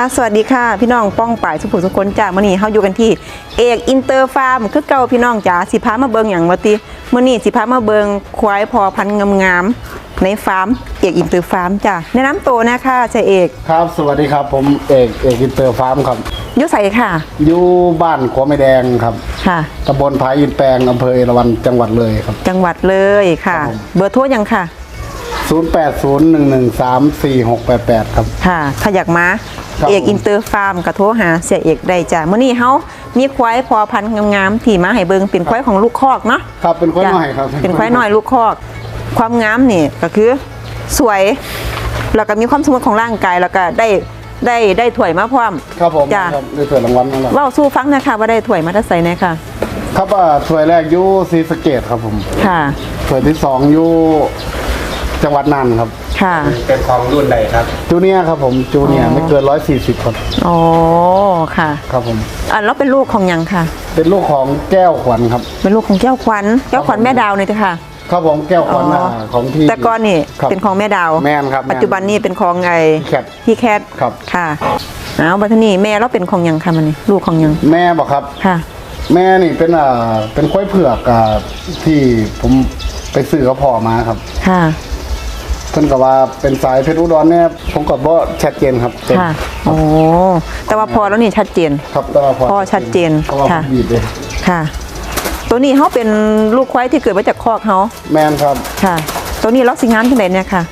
ค่ะสวัสดีค่ะ พี่น้องป้องป่ายสุขุมสุคนจากมื่อนี้เฮาอยู่กันที่เอกอินเตอร์ฟาร์มคือเก่าพี่น้องจ๋าสิพามาเบิงอย่างว่าติมื่อนี้สิพามาเบิงควายพอพันธุ์งามๆในฟาร์มเอกอินเตอร์ฟาร์มจ้ะแนะนำตัวนะคะเจาเอกครับ สวัสดีครับ ผมเอกเอกอินเตอร์ฟาร์มครับอยุใสค่ะ อยู่บ้านขัวไม่แดงครับค่ะตำบลพายอินแปลงอำเภอเอราวัณจังหวัดเลยครับ จังหวัดเลยค่ะครับผมเบอร์โทรยังค่ะ0801134688 ครับ ค่ะ ถ้าอยากมาครับ เอกอินเตอร์ฟาร์มก็โทรหาเสียเอกได้จ้ะมื่อนี้เฮามีควายพอพันธุ์งามๆที่มาให้เบิงเป็นควายของลูกคอกเนาะครับเป็นควายน้อยครับเป็นควายน้อยลูกคอก ความงามนี่ก็คือสวยแล้วก็มีความสมบูรณ์ของร่างกายแล้วก็ได้ได้ได้ถ้วยมาพร้อมครับผมจ้ะครับได้ถ้วยรางวัลมาแล้วเว่าสู้ฟังนะคะว่าได้ถ้วยมาได้ใส่ไหนค่ะครับว่าถ้วยแรกอยู่ศรีสะเกดครับผม ค่ะถ้วยที่สองอยู่จังหวัดน่านครับ ค่ะ เป็นของรุ่นใดครับ จูเนียร์ครับผมจูเนียร์ไม่เกิน140ครับอ๋อ ค่ะ ครับผม อะแล้วเป็นลูกของหยังค่ะ เป็นลูกของแก้วขวัญครับ เป็นลูกของแก้วขวัญ แก้วขวัญแม่ดาวเลยเถอะค่ะ ครับผมแก้วขวัญาของพี่แต่ก่อนนี่ครับเป็นของแม่ดาว แม่นครับปัจจุบันนี่เป็นของไอ้แคทพี่แคทครับ ค่ะเอาบัดนี้แม่เราเป็นของหยังค่ะมันนี่ลูกของหยัง แม่บอกครับ ค่ะ แม่นี่เป็นอ่าเป็นควายเผือกอ่าที่ผมไปซื้อกับพ่อมาครับ ค่ะ เพิ่นก็ว่าเป็นสายเพชรอุดรเนี่ยผมก็บ่ชัดเจนครับเป็นค่ะโอ้แต่ว่าพอแล้วนี่ชัดเจน ครับแต่ว่าพอพ่อชัดเจนเพราะว่าผค่ะ มบีบเลยค่ะ ตัวนี้เขาเป็นลูกควายที่เกิดมาจากคอกเขาแมนครับ ค่ะ ตัวนี้ล็อกสิงามที่ไหนเนี่ยค่ะ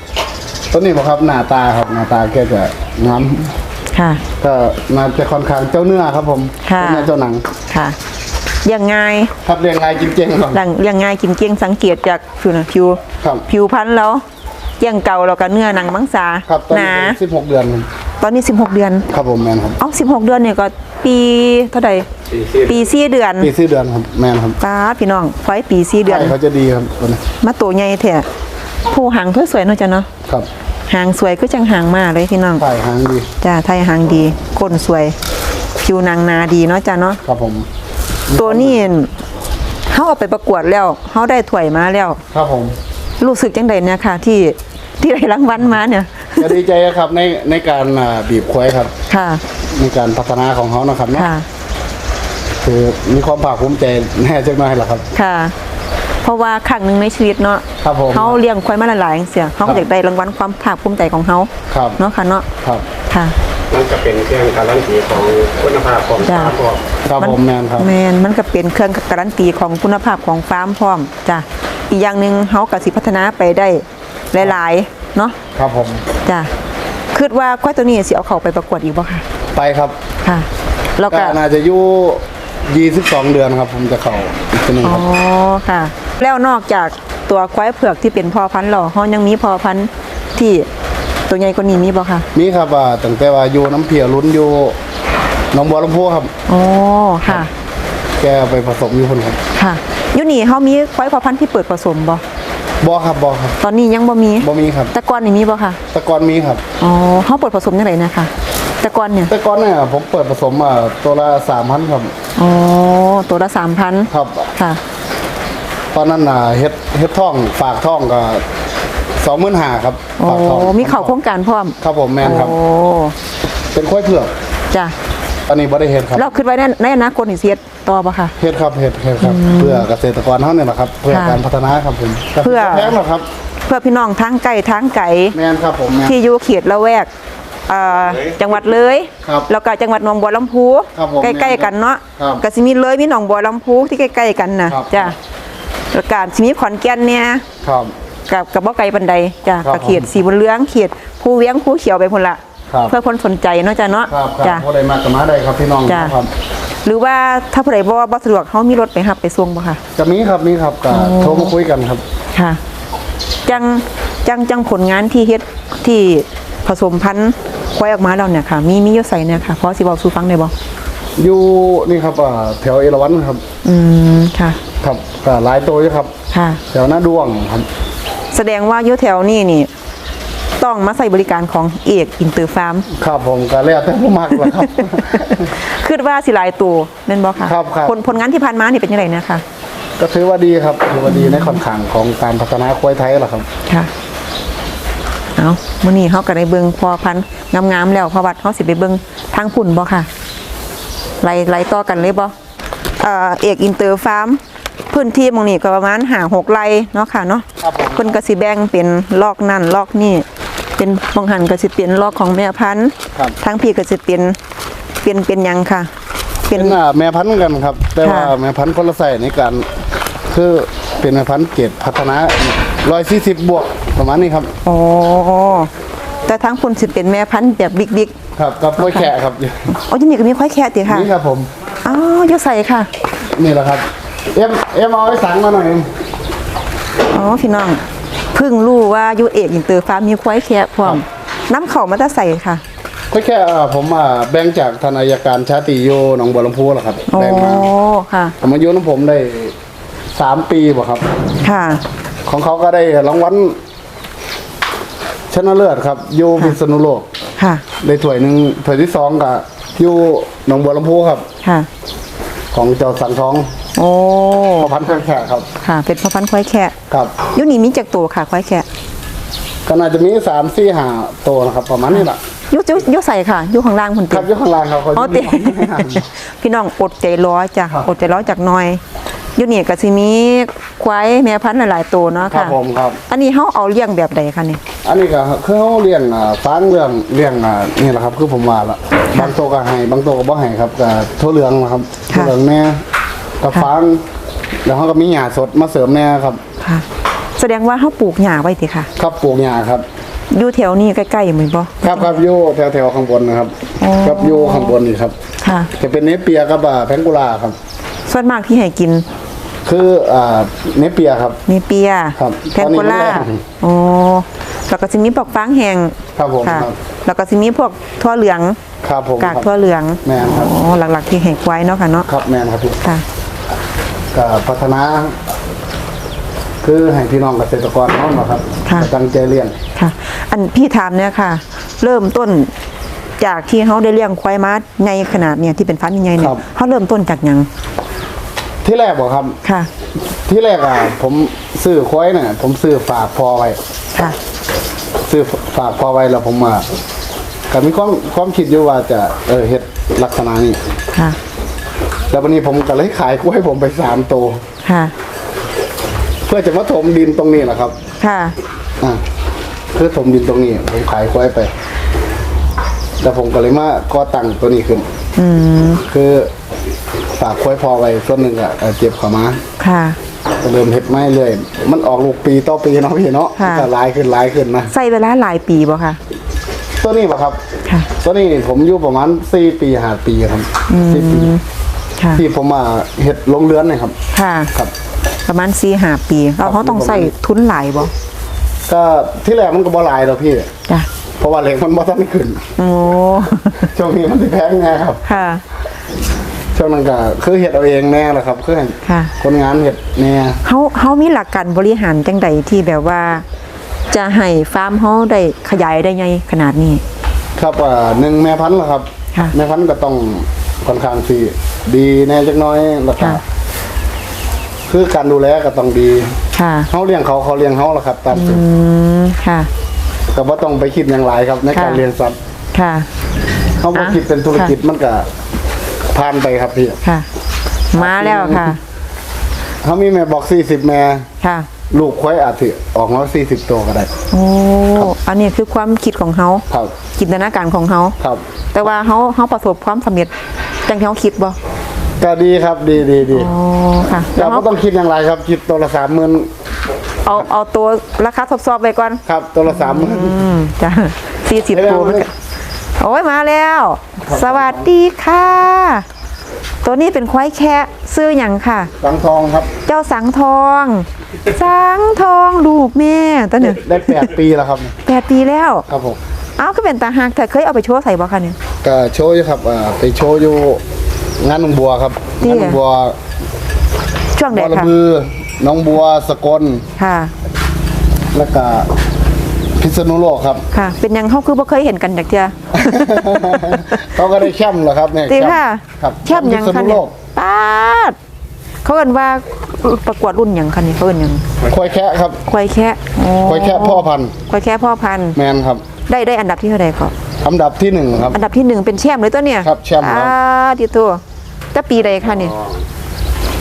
ต้นนี้บ่ครับหน้าตาครับหน้าตาแกจะงามค่ะ ก็น่าจะค่อนข้างเจ้าเนื้อครับผมค่ะ เจ้าเนื้อเจ้าหนังค่ะอย่างง่ายครับเรียงง่ายจริงๆครับ หลังอย่างง่ายกินเกียงสังเกตจากผิวนะผิวครับ ผิวพันธุ์แล้วเกี่ ยงเก่าแล้วก็เนื้อหนังมังสาครับตอนหนี้นาเป็น16เดือนครับตอนนี้ 16 เดือนครับผมแมนครับเอ้า16 เดือนเนี่ยก็ปีเท่าไหร่ปีสี่ปีสี่เดือนปีสี่เดือนครับแมนครับตาดพี่น้องควายปีสี่เดือนไข่เขาจะดีครับตัวนี้มาตัวใหญ่แท้ผู้หางเพื่อสวยเนาะจ้ะเนาะครับหางสวยก็จังหางมาเลยพี่น้องไข่หางดีจ้าไทยหางดีก้นสวย ผิวนางนาดีเนาะจ้าเนาะครับผม ตัวนี้เขาเอาไปประกวดแล้วเขาได้ถ้วยมาแล้ว ครับผม รู้สึกจังไดเนี่ยค่ะที่ ที่ได้รางวัลมาเนี่ย ก็ดีใจครับในในการอ่าบีบควายครับ ค่ะ ในการพัฒนาของเขานะครับเนาะค่ะ คือมีความภาคภูมิใจแน่จังน้อยแหละครับ ค่ะ เพราะว่าครั้งหนึ่งในชีวิตเนาะครับผมเขาเลี้ยงควายมาหลายๆเสียเขาครับอยากได้รางวัลความภาคภูมิใจของเขาครับ เนาะค่ะเนาะ ครับ ค่ะ มันจะเป็นเครื่องการันตีของคุณภาพของจ้ะ ฟาร์มบอกครับผมแมนครับ แมนมันก็เป็นเครื่องการันตีของคุณภาพของฟาร์มพร้อมจ้ะอีกอย่างหนึ่งเขาก็สิพัฒนาไปได้ หลายๆเนาะครับผมจ้ะคิดว่าควายตัวนี้สิเอาเขาไปประกวดอีกบ่ค่ะ ไปครับค่ะแล้วก็ก็น่าจะอยู่22เดือนครับ ผมจะเข้าอีกทีหนึงอ๋คอรับค่ะ แล้วนอกจากตัวควายเผือกที่เป็นพ่อพันธุ์หล่อเฮายังมีพ่อพันธุ์ที่ตัวใหญ่กว่านี้มีบ่ค่ะ มีครับว่าตั้งแต่ว่าอยู่น้ำเพียลุ้นอยู่หน้องบัวลำพูครับ อ๋อค่ะ แกเอาไปผสมอยู่คนครับ ค่ะอยู่นี่เฮามีควายพ่อพันธุ์ที่เปิดผสมบ่ บ่ครับบ่ครับตอนนี้ยังบ่มีบ่มีครับ แต่ก่อนนี่มีบ่ค่ะ แตะกอนมีครับ อ๋อเฮาเปิดผสมจังไดนะคะแต่ก่อนเนี่ย แตะกอนเนี่ยผมเปิดผสมอ่าตัวละ3,000ครับ อ๋อ ตัวละ3,000ครับ ค่ะ ตอนนั้นน่ะเฮ็ดเฮ็ดท่องฝากท่องก็25,000ครับ โอ้ ฝากท่องมีเข้าโครงการพร้อม ครับผมแม่นครับ โอ้ เป็นควายเผือก จ้ะต อนนี้บ่ได้เฮ็ดครับเราคิดไว้ในในอนาคตนี่สิเฮ็ดต่อบ่ค่ะเฮ็ดครับเฮ็ดเฮ็ดครับ เพื่อเกษตรกรเท่านี้แหละครับ เพื่อค่ะการพัฒนาครับผมเพื่อแพงหรอกครับ เพื่อพี่น้องทั้งไกลทั้งไกลแม่นครับผมแม่นที่อยู่เขตละแวกเอ่อจังหวัดเลยครับแล้วก็จังหวัดหนองบัวลำพูครับผมใกล้ๆกันเนาะครับก็สิมีเลยมีหนองบัวลำพูที่ใกล้ๆกันนะครับ จ้ะแล้วก็สิมีขอนแก่นเนี่ย ครับ กับกับบ่ไกลบันไดจ้ะครับก็เขตสีบุญเรืองเขตภูเวียงภูเขียวไปพุ่นละ ครับ เพื่อคนสนใจเนาะจ้ะเนาะครับคจ้ะรับผู้ใดมากก็มาได้ครับพี่น้องจ้ะ ครับ หรือว่าถ้าผู้ใดบ่บ่สะดวกเฮามีรถไปรับไปส่งบ่ค่ะ จะมีครับมีครับก็โทรมาคุยกันครับ ค่ะ จังจังจังผลงานที่เฮ็ดที่ผสมพันธุ์ควายออกมาแล้วเนี่ยค่ะ มีมีอยู่ใส่เนี่ยค่ะพอสิบอกสู่ฟังได้บ่อยู่นี่ครับอ่าแถวเอราวัณครับ อืมค่ะ ครับก็หลายตัวอยู่ครับ ค่ะ แถวหน้าดวงครับ แสดงว่าอยู่แถวนี้นี่ ต้องมาใส่บริการของเอกอินเตอร์ฟาร์มครับผมก็แล้วแต่ผู้มักแหละครับ คิดว่าสิหลายตัวแม่นบ่ค่ะครับครับ ผลผลงานที่ผ่านมานี่เป็นยังไงนะคะก็ถือว่าดีครับถือว่าดีในค่อนข้างของการพัฒนาควายไทยแหละครับ ค่ะเอามื้อนี้เฮาก็ได้เบิ่งพอพันธุ์งามๆแล้วเพราะว่าเฮาสิไปเบิ่งทางพุ่นบ่ค่ะไล่ไล่ต่อกันเลยบ่เอ่อเอกอินเตอร์ฟาร์มพื้นที่หมองนี้ก็ประมาณ5 6ไร่เนาะค่ะเนาะครับผม เพิ่นก็สิแบ่งเป็นลอกนั่นลอกนี่ เป็นบางหันก็สิเป็นลอกของแม่พันธุ์ครับทางพี่ก็สิเป็นเป็นเป็นหยังค่ะ เป็เป็นนอ่าแม่พันธุ์กันครับ แต่ว่าค่ะ แม่พันธุ์คนละไส้ในการคือเป็นแม่พันธุ์เกรดพัฒนา140บวกประมาณนี้ครับ อ๋อแต่ทางพุ่นสิเป็นแม่พันธุ์แบบบิ๊กครับกับกล้วยแขะครับๆอ๋อที่นี่ก็มีควายแค่ติค่ะนี่ครับผม อ๋ออยู่ใส่ค่ะนี่แหละครับ เอ็มเอ็มเอาไว้สั่งมาหน่อย อ๋อพี่น้อง เพิ่งรู้ว่าอยู่เอกอินเตอร์ฟาร์มมีควายแค่พร้อมน้ำเข้ามาแต่ใส่ค่ะกล้วยแขะอ่าผมอ่าแบ่งจากทานอายการชาติโยหนองบัวลำพูแหละครับอ๋อแบ่งมาค่ะผมอายุน้ำผมได้สามปีบ่ครับ ค่ะ ของเขาก็ได้รางวัลชนะเลิศครับอยู่พิษณุโลกค่ะได้ถ้วยหนึ่งถ้วยที่สองกับอยู่หนองบัวลำพูครับ ค่ะ ของเจ้าสังทอง โอ้พอพันธุ์แขกครับค่ะ เป็นพ่อพันธุ์ควายแค่ครับอยู่นี่มีจักตัวค่ะควายแค่ก็น่าจะมีสามสี่ห้าตัวนะครับ ประมาณนี้แหละอยู่อยู่อยู่ใส่ค่ะอยู่ข้างล่างพุ่นคติรับอยู่ข้างล่างครับเขาอ๋อจะติมีของให้อาหารพี่น้องอดใจรอจ้ะอดใจรอจากหน่อยอยู่นี่ก็สิมีควายแม่พันธุ์หลายๆตัวเนาะครับค่ะผมครับ อันนี้เฮาเอาเลี้ยงแบบใดคะนี่อันนี้ก็คือเขาเลี้ยงอ่าฟางเรื่องเลี้ยงอ่านี่แหละครับ คือผมว่าละบางตัวก็ให้บางตัวก็บ่ให้ครับก็ทั่วเหลืองนะครับทั่วเหลืองแน่ กับฟางแล้วเขาก็มีหญ้าสดมาเสริมแน่ครับ ค่ะ แสดงว่าเฮาปลูกหญ้าไว้ติค่ะ ครับปลูกหญ้าครับอยู่แถวนี้ใกล้ๆเหมือนบ่ครับครับอยู่แถวแถวๆข้างบนนะครับอ๋อครับอยู่ข้างบนนี่ครับ ค่ะ จะเป็นเนเปียกับอ่าแพงกุลาครับ ส่วนมากที่ให้กิน คืออ่าเนเปียครับมีเปียครับแพงโกล่าตอนนี้มันแรงอ๋อแล้วก็สิมีพวกฟางแห้งครับผมค่ะครับแล้วก็สิมีพวกทั่วเหลืองครับผมกากครับทั่วเหลืองแม่นครับอ๋อหลักๆที่ให้ควายเนาะค่ะเนาะครับแมนครับพี่ค่ะ ก็พัฒนา คือให้พี่น้องเกษตรกรน้องนะครับค่ะ ตั้งใจเลี้ยงค่ะ อันพี่ถามเนี่ยค่ะ เริ่มต้นจากที่เขาได้เลี้ยงควายมาในขนาดเนี่ยที่เป็นฟาร์มใหญ่ๆเนี่ยเขาเริ่มต้นจากหยังที่แรกบอกครับ ค่ะที่แรกอะผมซื้อควายเนี่ยผมซื้อฝากพอไว้ ค่ะซื้อฝากพอไว้แล้วผมมาก็มีความความคิดอยู่ว่าจะเออเฮ็ดลักษณะนี้ ค่ะ แล้ววันนี้ผมก็เลยขายกล้วยผมไปสามตัวค่ะ เพื่อจะมาถมดินตรงนี้แหละครับค่ะ อ่าคือถมดินตรงนี้ผมขายควายไป แล้วผมก็เลยมาก่อตั้งตัวนี้ขึ้น อืม คือฝากควายพอไว้ส่วนหนึ่งอะเอ่อเก็บเขามา ค่ะก็เริ่มเฮ็ดไม้เรื่อยมันออกลูกปีต่อปีเนาะพี่เนาะค่ะ ก็หลายขึ้นหลายขึ้นนะ ใส่เวลาหลายปีบ่ค่ะ ตัวนี้ป่ะครับ ค่ะ ตัวนี้ผมอยู่ประมาณสี่ปีห้าปีครับสี่ปี ค่ะที่ผมมาเฮ็ดลงเรือนเนยครับ ค่ะ ครับ ประมาณสี่ห้าปีแล้วเขาต้องใส่ทุนหลายบ่ก็ที่แรกมันก็บ่หลายหรอกพี่ จ้ะเพราะว่าเหล็กมันบ่ทันได้ขึ้น โอ้ ช่วงนี้มันสิแพงไงครับ ค่ะ ช่วงนั้นก็คือเฮ็ดเอาเองแน่แหละครับคือให้ค่ะ คนงานเฮ็ดแน่เขาเขามีหลักการบริหารจังใดที่แบบว่า จะให้ฟาร์มเขาได้ขยายได้ไงขนาดนี้ ครับอ่าหนึ่งแม่พันธุ์ล่ะครับ ค่ะ แม่พันธุ์ก็ต้องค่อนข้างสิ ดีแน่จักหน้อยแล้วก็ค่ะ คือการดูแลก็ต้องดีค่ะเขาเลี้ยงเขาเขาเลี้ยงเขาล่ะครับ ตามสุดอืม ค่ะ ก็บ่ต้องไปคิดอย่างไรครับ ในการค่ะ เลี้ยงสัตว์ค่ะเขาบ่อะคิดเป็นธุรกิจมันก็ผ่านไปครับพี่ค่ะ มาแล้วค่ะเขามีแม่บอก 40 แม่ ค่ะ ลูกควายอาจสิออกมา40 ตัวก็ได้ โอ้ อันนี้คือความคิดของเขาครับ จินตนาการของเขา ครับ แต่ว่าเขาเขาประสบความสำเร็จจังที่เขาคิดบ่ ก็ดีครับดีดีดีโอ้ค่ะเราแล้วก็เขาต้องคิดอย่างไรครับคิดตัวละ30,000เอาเอาตัวราคาทบๆไปก่อนครับตัวละ30,000อืมจ้ะสี่สิบเดี๋ยวตัวมันเดี๋ก็ยวโอ้ยมาแล้วครับสวัสดีค่ะ ตัวนี้เป็นควายแคะซื้ออย่างค่ะ สังทองครับ เจ้าสังทอง สังทองลูกแม่ตัวเนี่ยได้แปดปีแล้วครับแปดปีแล้วครับผมเอ้าก็เป็นตาหักแต่เคยเอาไปโชว์ใส่บ่คะเนี่ยก็โชว์อยู่ครับอ่าไปโชว์อยู่ งานหนองบัวครับนี่ งานหนองบัวช่วงบัใดวละค่ะบือหน้องบัวสกลค่ะ แล้วก็พิษณุโลกครับ ค่ะ เป็นหยังเขาคือบ่เคยเห็นกันจากเจ้าเขาก็ได้แชมป์เหรอครับเนี่ยตีแชมป์ค่ะครับแช่มหยังพิษคะณุเนี่โลยกป้าดเขาเอิ้นว่าประกวดรุ่นหยังคะนี่เขาเอิ้นหยังควายแคะครับควายแคะโอ้ควายแคะพ่อพันธุ์ควายแคะพ่อพันธุ์แมนครับได้ได้อันดับที่เท่าไหร่ก็อันดับที่หนึ่งครับ อันดับที่หนึ่งเป็นแชมป์เลยตัวเนี่ยครับแชมป์ครับ อ่าดีตัว แต่ปีใดคะนี่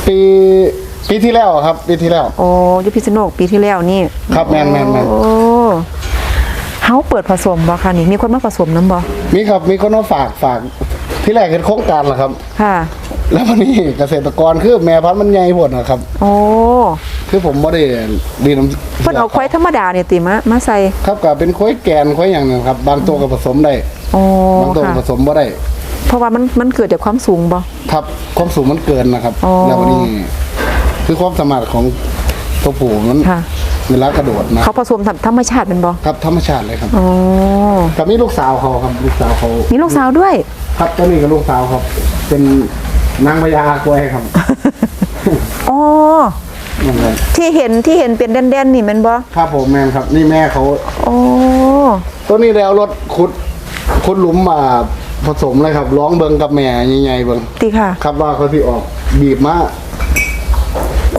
ปีปีที่แล้วครับ ปีที่แล้ว โอ้อยุพิษณุโลกปีที่แล้วนี่ครับแมนแมนแมนโอ้เฮาเปิดผสมบ่คะนี่มีคนมาผสมน้ำบ่มีครับมีคนมาฝากฝากที่แรกเห็นโครงการเหรอครับ ค่ะ แล้ววันนี้เกษตรกรคือแม่พันธุ์มันใหญ่หมดนะครับ โอ้คือผมไม่ได้ดีน้ำเพิ่นเอาควายธรรมดาเนี่ยติมามาใส่ครับก็เป็นควายแกนควายอย่างหนึงครับ บางตัวก็ผสมได้ โอ้บางตัวค่ะผสมบ่ได้ เพราะว่ามันมันเกิดจากความสูงบ่ ครับความสูงมันเกินนะครับ อ๋อแล้ววันนี้ คือความสามารถของตัวผู้มันค่ะ เวลากระโดดนะเขาผสมธรรมชาติเป็นบ่ครับธรรมชาติเลยครับอ๋อกับมีลูกสาวเขาครับลูกสาวเขามีลูกสาวด้วย ครับตัวนี้กับลูกสาวครับ เป็นนางพญากล้วยครับอ๋อ นั่นครับที่เห็นที่เห็นเป็นแดนๆนี่แมันบ่ครับผมแมนครับ นี่แม่เขาโอ้ตัวนี้แล้วรถขุดขุดหลุมมา ผสมเลยครับร้องเบิงกับแม่ใหญ่ๆเบิงติค่ะ ครับว่าเขาที่ออกบีบมา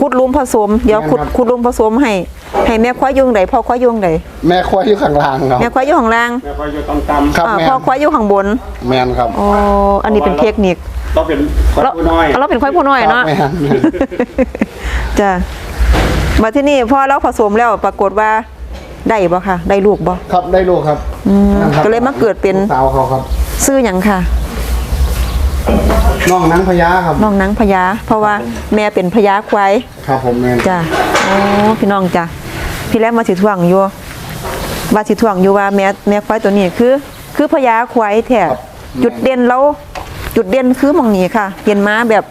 ขุดหลุมผสม เดี๋ยวขุดแม่นครับ ขุดหลุมผสมให้ ให้แม่ควายอยุงใดพ่อควายอยุงใดแม่ควายอยู่ข้างล่างครับแม่ควายอยู่ข้างล่างแล้วก็อยู่ตำตำครับอ่าแม่พ่อควายอยู่ข้างบนแมนครับอ๋ออันนี้เป็นเทคนิคต้องเป็นคนเราผู้น้อยเราเป็นควายผู้น้อยเนาะครับแม่น จ้ะมาที่นี่พอเราผสมแล้วปรากฏว่าได้บ่ค่ะ ได้ลูกบ่ ครับได้ลูกครับมนั่นครับก็เลยมาเกิดเป็น ลูสาวเขาครับ ซื้อหยังค่ะน้องนางพญาครับ น้องนางพญาเพราะว่าแม่เป็นพญาควายครับผมแมนจ้ะโอ้พี่น้องจ้ะพี่แรกมาสิท่วงอยู่ว่าสิท่วงอยู่ว่าแม่แม่ควายตัวนี้คือ คือพญาควายแท้จุดเด่นแล้วจุดเด่นคือหมองนี้ค่ะเห็นม้าแบบ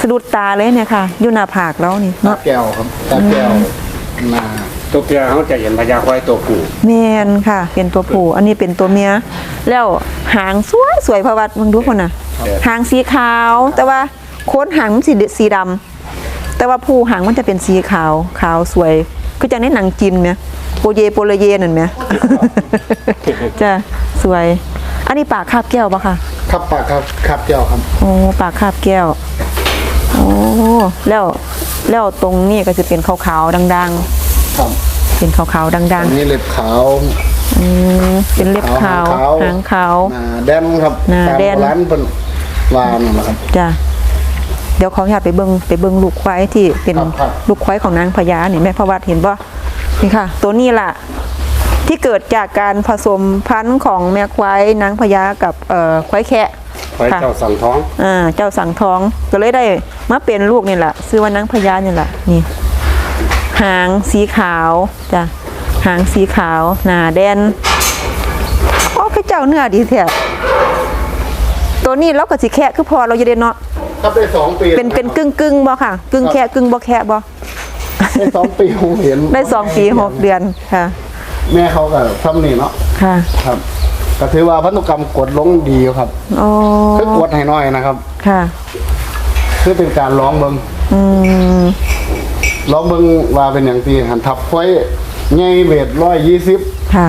สะดุดตาเลยเนี่ยค่ะอยู่หน้าผากแล้วนี่ตาเนาะแก้วครับตาแก้วหนา ตัวเพียเขาจะเห็นพญาควายตัวผู้แมนค่ะ เป็นตัวผู้อันนี้เป็นตัวเมียแล้วหางสวยสวยพระวัดมึงดูคนน่ะ หางสีขาว แต่ว่าโค้นหางมันสีสีดำแต่ว่าผู้หางมันจะเป็นสีขาวขาวสวยคือจากในหนังจีนไหมโปเยโปเลเยนั่นไหมจะสวย อันนี้ปากคาบแก้วปะคะครับปากครับครับแก้วครับโอ้ปากคาบแก้วโอ้แล้วแล้วตรงนี้ก็จะเป็นขาวๆดัง ครับๆเป็นขาวๆดังอันนี้เล็บขาว ๆอืมเป็นเล็บขาวหางขาวหนาแดนครับหน้าแดน ตมร้านเป็นวานนะครับ จ้ะเดี๋ยวเขาอยากไปเบิงไปเบิงลูกควายที่เป็นครับครับ ลูกควายของนางพญานี่แม่พระวัดเห็นป่ะนี่ค่ะ ตัวนี้ล่ะ ที่เกิดจากการผสมพันธุ์ของแม่ควายนางพญากับเอ่อควายแคะควายค่ะเจ้าสังท้อง อ่าเจ้าสังทองก็เลยได้มาเป็นลูกนี่แหละชื่อว่านางพญานี่แหละนี่ หางสีขาวจ้ะหางสีขาวหนาแดนโอ้คือเจ้าเนื้อดีแท้ตัวนี้เราก็สิแคะคือพอเราจะได้เนาะครับได้สองปีเป็นเป็นกึ่งกึ่งบ่ค่ะ กึ่งแค่กึ่งบ่แค่บ่ได้สองปีผมเห็นได้สองปีหกเดือนค่ะ แม่เขาก็ทำนี่เนาะค่ะ ครับก็ถือว่าพันธุกรรมกดลงดีครับอ๋อคือกดให้น้อยนะครับ ค่ะ คือเป็นการร้องเบิงอืม ร้องเบิงว่าเป็นอย่างที่หันทับไว้ไงเวทร้อยยี่สิบค่ะ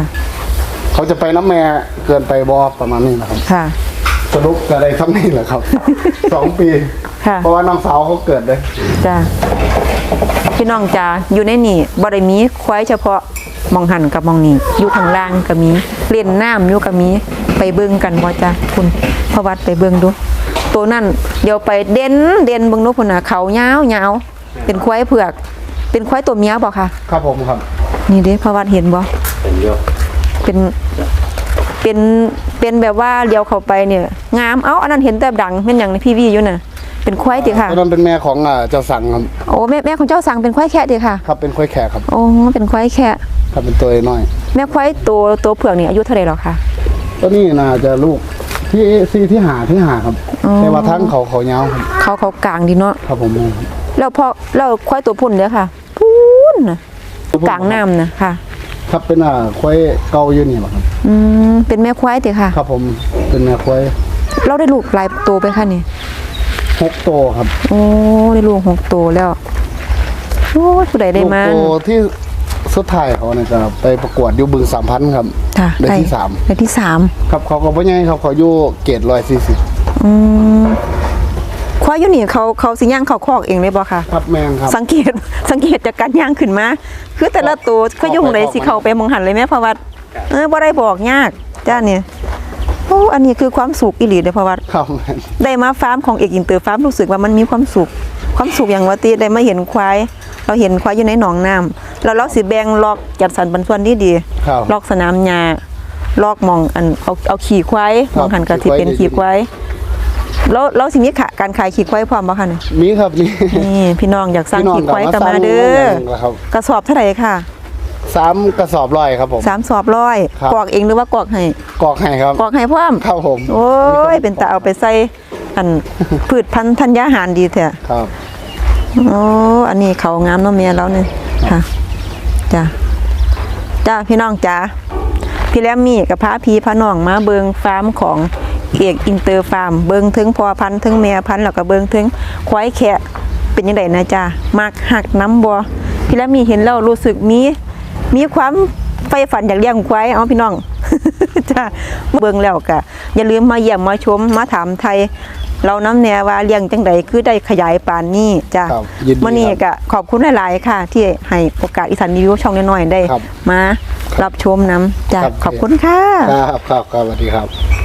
เขาจะไปน้ำแม่เกินไปบอประมาณนี้นะครับ ค่ะ สรุปก็ได้ทำนี่แหละครับ สองปี ค่ะ เพราะว่าน้องสาวเขาเกิดเลยจ้ะพี่น้องจ้าอยู่ในนี่บ่ได้มีควายเฉพาะมองหันกับมองนี่อยู่ข้างล่างก็มีเล่นน้ำอยู่ก็มีไปเบิ่งกันบ่จ้ะคุณพระวัดไปเบิ่งดู ตัวนั้นเดี๋ยวไปเด่นเด่นเบิ่งดูพุ่นน่ะเขายาวยาว เป็นควายเผือก เป็นควายตัวเมียบ่คะครับผมครับ นี่เด้พระวัดเห็นบ่เป็นเยอะเป็นเป็นเป็นแบบว่าเลี้ยวเข้าไปเนี่ยงามเอ้าอันนั้นเห็นแต่ดังเป็นอย่างในพีวีอยู่น่ะเป็นควายติค่ะตอนนั้นเป็นแม่ของอ่าเจ้าสังครับโอ้แม่แม่ของเจ้าสังเป็นควายแค่ติค่ะครับเป็นควายแขกครับโอ้เป็นควายแค่ครับเป็นตัวน้อย แม่ควายตัวตัวเผือกนี่อายุเท่าไหร่หรอคะตัวนี้น่าจะลูกที่ซีที่หาที่หาครับอ๋อแต่ว่าทั้งเขาเขายาวครับเขาเขากลางดีเนาะครับผม แล้วพอแล้วควายตัวพุ่นเด้อค่ะพุ่นน่ะกลางน้ำน่ะค่ะ ครับเป็นอ่าควายเก่าอยู่นี่แหละครับ อืมเป็นแม่ควายติค่ะ ครับผมเป็นแม่ควายเราได้ลูกหลายตัวไปค่ะนี่หกตัวครับโอ้ได้ลูกหกตัวแล้วโอ้ยผู้ใดได้ลูกมาตัวที่สุดท้ายเขาเนี่ยจะไปประกวดอยู่บึงสามพันครับค่ะได้ที่สามได้ที่สามครับเขาก็บ่ใหญ่ครับเขาอยู่เกรดร้อยสี่สิบอืม ควควายอยู่นี่เขาเขาสิย่างเขาคอกเองเลยบ่ค่ะ ครับแมงครับ สังเกตสังเกตจากการย่างขึ้นมาคือแต่ละตัวเขาอยู่ตรงไหนสิเข้าไปมองหันเลยแม่เพราะว่าเออบ่ได้บอกยากจ้าเนี่ยโอ้อันนี้คือความสุขอีหลีเลยเพราะว่าครับแมนได้มาฟาร์มของเอกอินเตอร์ฟาร์มรู้สึกว่ามันมีความสุข ความสุขอย่างว่าติได้มาเห็นควายเราเห็นควายอยู่ในหนองน้ำแล้วเราสิแบ่งล็อกจัดสรรปันส่วนที่ดีครับล็อกสนามหญ้าล็อกหมองอันเอาเอาขี่ควายครับมองหันก็สิเป็นขี่ขี่คควาวายย แล้วแล้วสิมีขะการขายขี่ควายพร้อมบ่คะเนี่ยมีครับมีนี่พี่น้องอยากสร้างพี่น้องขี่ควายกลัก็บมามาสร้างเด้อโรงงานแล้วครับกระสอบเท่าไหร่ค่ะสามกระสอบร้อยครับผมสามสอบร้อยครับกรอกเองหรือว่ากรอกให้กอกให้ครับกรอกให้พร้อมครับผมโอ้ยเป็นตาเอาไปใส่อันพืชพันธุ์ธัญญาหารดีแท้ครับโอ้อันนี้เขางามเนาะเมียแล้วเนี่ยค่ะจ้ะจ้าพี่น้องจ้าพี่แลมมี่กับพระพีพระน้องมาเบิงฟาร์มของ เอกอินเตอร์ฟาร์มเบิงถึงพอพันธุ์ถึงแม่พันธุ์แล้วก็เบิงถึงควายแคะเป็นยังไงนะจ้ามักหักน้ำบัวพี่แลมมี่เห็นแล้วรู้สึกมีมีความไฟฝันอยากเลี้ยงควายเอาพี่น้องจ้าเบิงแล้วก็อย่าลืมมาเยี่ยมมาชมมาถามไทย เราน้ำแนวว่าเลี้ยงจังใดคือได้ขยายปานนี้จ้ะครับยินดีมื่อนี้ครับก็ขอบคุณหลาย ๆ ค่ะ ที่ให้โอกาสอีสานรีวิวช่องน้อยๆได้ครับมารับชมน้ำจ้ะครับขอบคุณค่ะครับครับครับสวัสดีครับ